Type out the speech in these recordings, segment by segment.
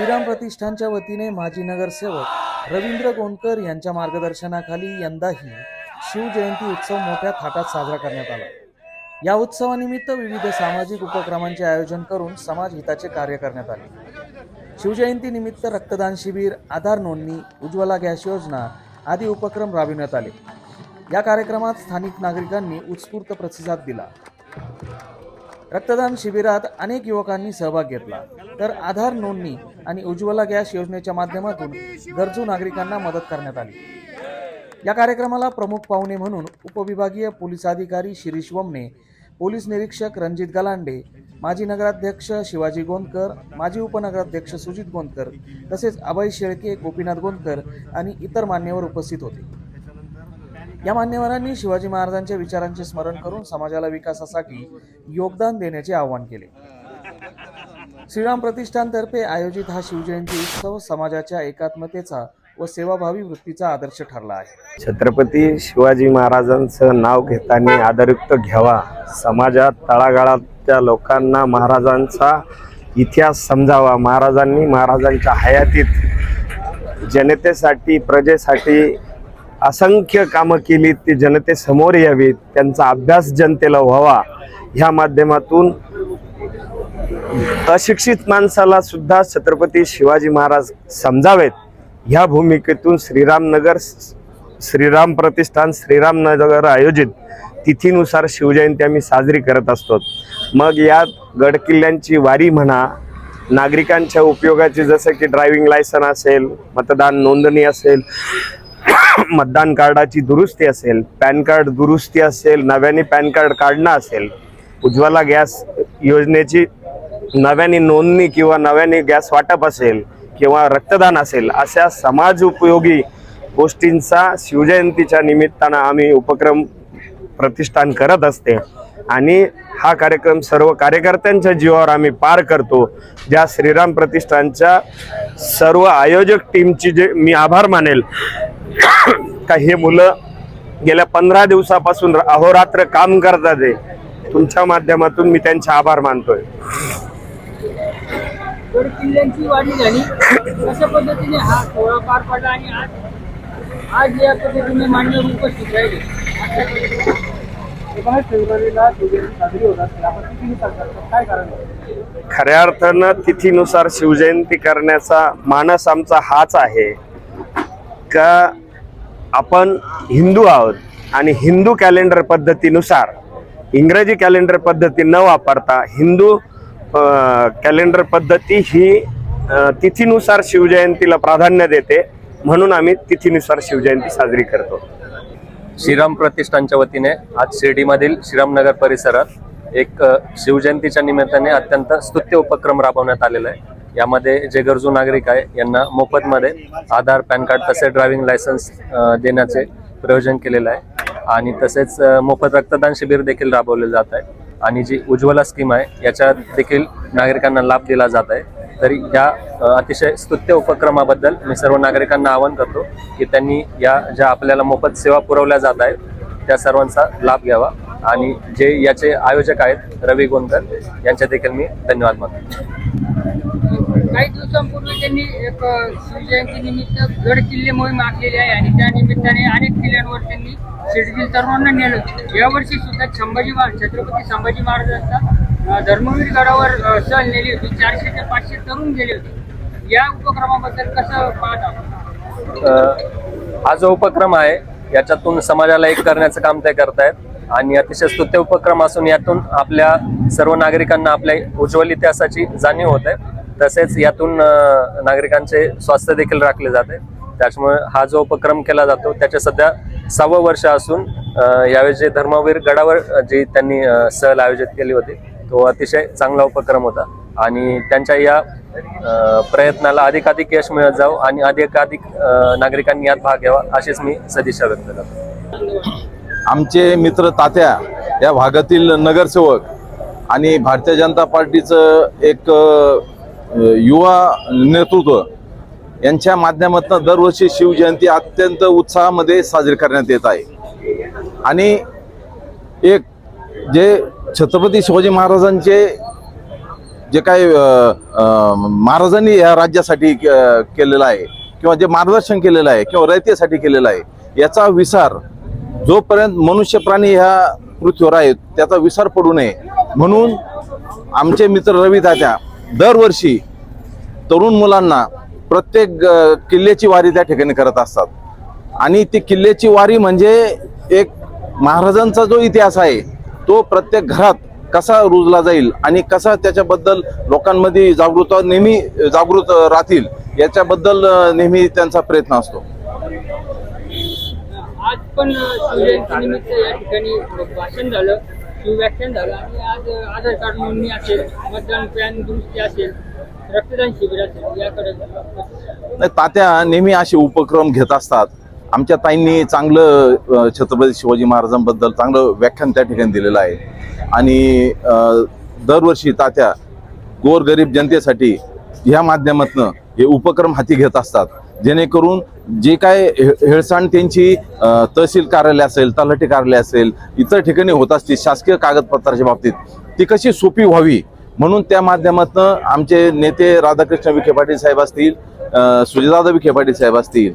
श्रीराम प्रतिष्ठानच्या वतीने माजी नगरसेवक रवींद्र गोंडकर यांच्या मार्गदर्शनाखाली यंदाही शिवजयंती उत्सव मोठ्या थाटात साजरा करण्यात आला. या उत्सवानिमित्त विविध सामाजिक उपक्रमांचे आयोजन करून समाज हिताचे कार्य करण्यात आले. शिवजयंती निमित्त रक्तदान शिबिर आधार नोंदणी उज्ज्वला गॅस योजना आदी उपक्रम राबविण्यात आले. या कार्यक्रमात स्थानिक नागरिकांनी उत्स्फूर्त प्रतिसाद दिला. रक्तदान शिबिरात अनेक युवकांनी सहभाग घेतला. तर आधार नोंदणी आणि उज्ज्वला गॅस योजनेच्या माध्यमातून गरजू नागरिकांना मदत करण्यात आली. या कार्यक्रमाला प्रमुख पाहुणे म्हणून उपविभागीय पोलीस अधिकारी शिरीष वमने पोलीस निरीक्षक रणजित गलांडे माजी नगराध्यक्ष शिवाजी गोंदकर माजी उपनगराध्यक्ष सुजित गोंदकर तसेच अभय शेळके गोपीनाथ गोंदकर आणि इतर मान्यवर उपस्थित होते. या मान्यवरांनी शिवाजी महाराजांच्या विचारांचे स्मरण करून समाजाला विकासासाठी योगदान देण्याचे आवाहन केले. श्रीराम प्रतिष्ठानतर्फे आयोजित हा शिवजयंती उत्सव समाजाच्या एकात्मतेचा व सेवाभावी वृत्तीचा आदर्श ठरला आहे. छत्रपती शिवाजी महाराजांचं नाव घेताना आदरयुक्त घ्यावा. समाजात तळागाळातल्या लोकांना महाराजांचा इतिहास समजावा. महाराजांनी महाराजांच्या हयातीत जनतेसाठी प्रजेसाठी असंख्य कामं केली ती जनतेसमोर यावीत. त्यांचा अभ्यास जनतेला व्हावा. ह्या माध्यमातून अशिक्षित माणसाला सुद्धा छत्रपती शिवाजी महाराज समजावेत. ह्या भूमिकेतून श्रीरामनगर श्रीराम प्रतिष्ठान श्रीरामनगर आयोजित. तिथीनुसार शिवजयंती आम्ही साजरी करत असतो. मग यात गडकिल्ल्यांची वारी म्हणा नागरिकांच्या उपयोगाची जसं की ड्रायव्हिंग लायसन असेल मतदान नोंदणी असेल मतदान कार्डाची दुरुस्ती असेल पॅन कार्ड दुरुस्ती असेल नव्याने पॅन कार्ड काढणं असेल उज्ज्वला गॅस योजनेची नव्याने नोंदणी किंवा नव्याने गॅस वाटप असेल किंवा रक्तदान असेल अशा समाज उपयोगी गोष्टींचा शिवजयंतीच्या निमित्तानं आम्ही उपक्रम प्रतिष्ठान करत असते. आणि हा कार्यक्रम सर्व कार्यकर्त्यांच्या जीवावर आम्ही पार करतो. ज्या श्रीराम प्रतिष्ठानच्या सर्व आयोजक टीमची जे मी आभार मानेल. का हे मुलं गेल्या पंधरा दिवसापासून अहोरात्र काम करतात तुमच्या माध्यमातून मी त्यांचे आभार मानतोय. गड किल्ल्यांची वाढी झाली. कशा पद्धतीने हा सोहळा पार पडला आणि आज आज या पद्धतीने मान्यवर उपस्थित राहिले. किती काय कारण खऱ्या अर्थानं तिथीनुसार शिवजयंती करण्याचा मानस आमचा हाच आहे. का आपण हिंदू आहोत आणि हिंदू कॅलेंडर पद्धतीनुसार इंग्रजी कॅलेंडर पद्धती न वापरता हिंदू कॅलेंडर पद्धती ही तिथीनुसार शिवजयंतीला प्राधान्य देते. म्हणून आम्ही तिथीनुसार शिवजयंती साजरी करतो. श्रीराम प्रतिष्ठानच्या वतीने आज शिर्डीमधील श्रीरामनगर परिसरात एक शिवजयंतीच्या निमित्ताने अत्यंत स्तुत्य उपक्रम राबवण्यात आलेला आहे. यामध्ये जे गरजू नागरिक आहे यांना मोफतमध्ये आधार पॅन कार्ड तसेच ड्रायव्हिंग लायसन्स देण्याचे प्रयोजन केलेलं आहे. आणि तसेच मोफत रक्तदान शिबिर देखील राबवले जात आहे. आणि जी उज्ज्वला स्कीम आहे याच्यात देखील नागरिकांना लाभ दिला जात आहे. तरी या अतिशय स्तुत्य उपक्रमाबद्दल मी सर्व नागरिकांना आवाहन करतो की त्यांनी या ज्या आपल्याला मोफत सेवा पुरवल्या जात आहेत त्या सर्वांचा लाभ घ्यावा. आणि जे याचे आयोजक आहेत रवी गोंदकर यांचे देखील मी धन्यवाद मानतो. काही दिवसांपूर्वी त्यांनी एक शिवजयंती निमित्त गड किल्ले मोहीम आखलेली आहे आणि त्या निमित्ताने अनेक किल्ल्यांवर त्यांनी शिर्डीतील तरुणांना नेलं यावर्षी सुद्धा संभाजी महाराज छत्रपती संभाजी महाराजांचा धर्मवीर गडावर सहल नेली होती. चारशे ते पाचशे तरुण गेले होते. या उपक्रमाबद्दल कसं पाहत? हा जो उपक्रम आहे याच्यातून समाजाला एक करण्याचं काम ते करतायत. आणि अतिशय स्तुत्य उपक्रम असून यातून आपल्या सर्व नागरिकांना आपल्या उज्ज्वल इतिहासाची जाणीव होत. आहे तसेच यातून नागरिकांचे स्वास्थ्य देखील राखले जाते. त्याच्यामुळे हा जो उपक्रम केला जातो त्याचे सध्या सहावं वर्ष असून यावेळेस जे धर्मवीर गडावर जी त्यांनी सहल आयोजित केली होती तो अतिशय चांगला उपक्रम होता. आणि त्यांच्या या प्रयत्नाला अधिकाधिक यश मिळत जावं आणि अधिकाधिक नागरिकांनी यात भाग घ्यावा अशीच मी सदिच्छा व्यक्त करतो. आमचे मित्र तात्या या भागातील नगरसेवक आणि भारतीय जनता पार्टीचं एक युवा नेतृत्व यांच्या माध्यमातून दरवर्षी शिवजयंती अत्यंत उत्साहामध्ये साजरी करण्यात येत आहे. आणि एक जे छत्रपती शिवाजी महाराजांचे जे काही महाराजांनी या राज्यासाठी केलेलं आहे किंवा जे मार्गदर्शन केलेलं आहे किंवा रयतेसाठी केलेलं आहे याचा विसार जोपर्यंत मनुष्य प्राणी ह्या पृथ्वीवर आहेत त्याचा विसार पडू नये. म्हणून आमचे मित्र रवी दात्या दरवर्षी तरुण मुलांना प्रत्येक किल्ल्याची वारी त्या ठिकाणी करत असतात. आणि ती किल्ल्याची वारी म्हणजे एक महाराजांचा जो इतिहास आहे तो प्रत्येक घरात कसा रुजला जाईल आणि कसा त्याच्याबद्दल लोकांमध्ये जागृत नेहमी जागृत राहतील याच्याबद्दल नेहमी त्यांचा प्रयत्न असतो. आज पण शिवजयंती निमित्त या ठिकाणी भाषण झालं शिवव्याख्यान झालं आणि आज आधार कार्ड नोंदणी असेल मतदान पॅन दुरुस्ती असेल रक्तदान शिबिर असेल याकडे नाही तात्या नेहमी असे उपक्रम घेत असतात. आमच्या ताईंनी चांगलं छत्रपती शिवाजी महाराजांबद्दल चांगलं व्याख्यान त्या ठिकाणी दिलेलं आहे. आणि दरवर्षी तात्या गोरगरीब जनतेसाठी ह्या माध्यमातनं हे उपक्रम हाती घेत असतात. जेणेकरून जे काय हे- हेळसांड त्यांची तहसील कार्यालय असेल तलाठी कार्यालय असेल इतर ठिकाणी होत असतील शासकीय कागदपत्राच्या बाबतीत ती कशी सोपी व्हावी म्हणून त्या माध्यमातून आमचे नेते राधाकृष्ण विखे पाटील साहेब असतील सुजयदादा विखे पाटील साहेब असतील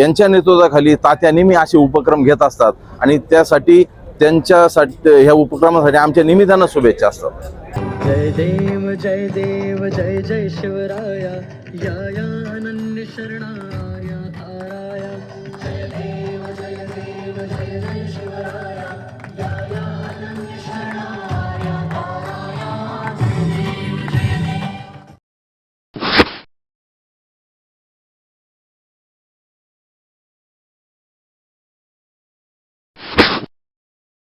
यांच्या नेतृत्वाखाली तात्या नेहमी असे उपक्रम घेत असतात आणि त्यासाठी त्यांच्यासाठी ह्या उपक्रमासाठी आमच्या निमित्तानं शुभेच्छा असतात. जय देव जय देव जय जय शिवराया या या अनन्य शरणाया.